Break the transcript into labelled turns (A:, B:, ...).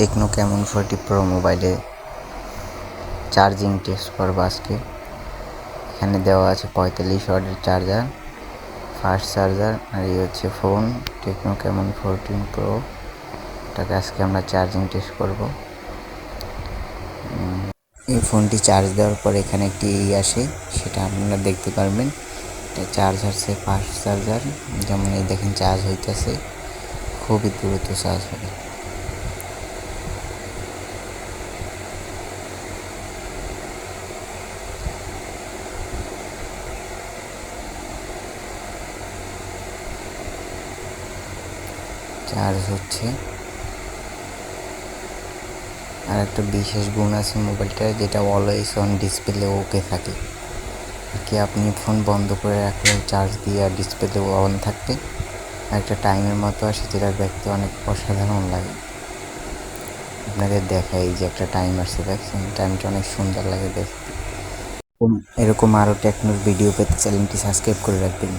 A: Techno Camon forty pro মোবাইলে charging test করব আজকে। এখানে দেওয়া আছে পঁয়তাল্লিশ ওয়াটের চার্জার ফাস্ট চার্জার আর এই হচ্ছে phone Tecno Camon fourteen pro এটাকে আজকে আমরা চার্জিং টেস্ট করব। এই ফোনটি চার্জ দেওয়ার পর এখানে একটি ই আসে, সেটা আপনারা দেখতে পারবেন। এটা চার্জ হচ্ছে ফাস্ট চার্জার যেমন এই দেখেন চার্জ হইতেছে, খুবই দ্রুত চার্জ হবে। চার্জ হচ্ছে। আর একটা বিশেষ গুণ আছে মোবাইলটার, যেটা অলওয়েজ অন ডিসপ্লে ওকে থাকে। কি, আপনি ফোন বন্ধ করে রাখলে চার্জ দিয়ে আর ডিসপ্লে অন থাকবে। একটা টাইমের মতো আসে যেটা দেখতে অনেক অসাধারণ লাগে। আপনাদের দেখাই যে একটা টাইম আসছে, দেখছেন? টাইমটা অনেক সুন্দর লাগে দেখতে। এরকম আরও টেকনোর ভিডিও পেতে চ্যানেলটি সাবস্ক্রাইব করে রাখবেন।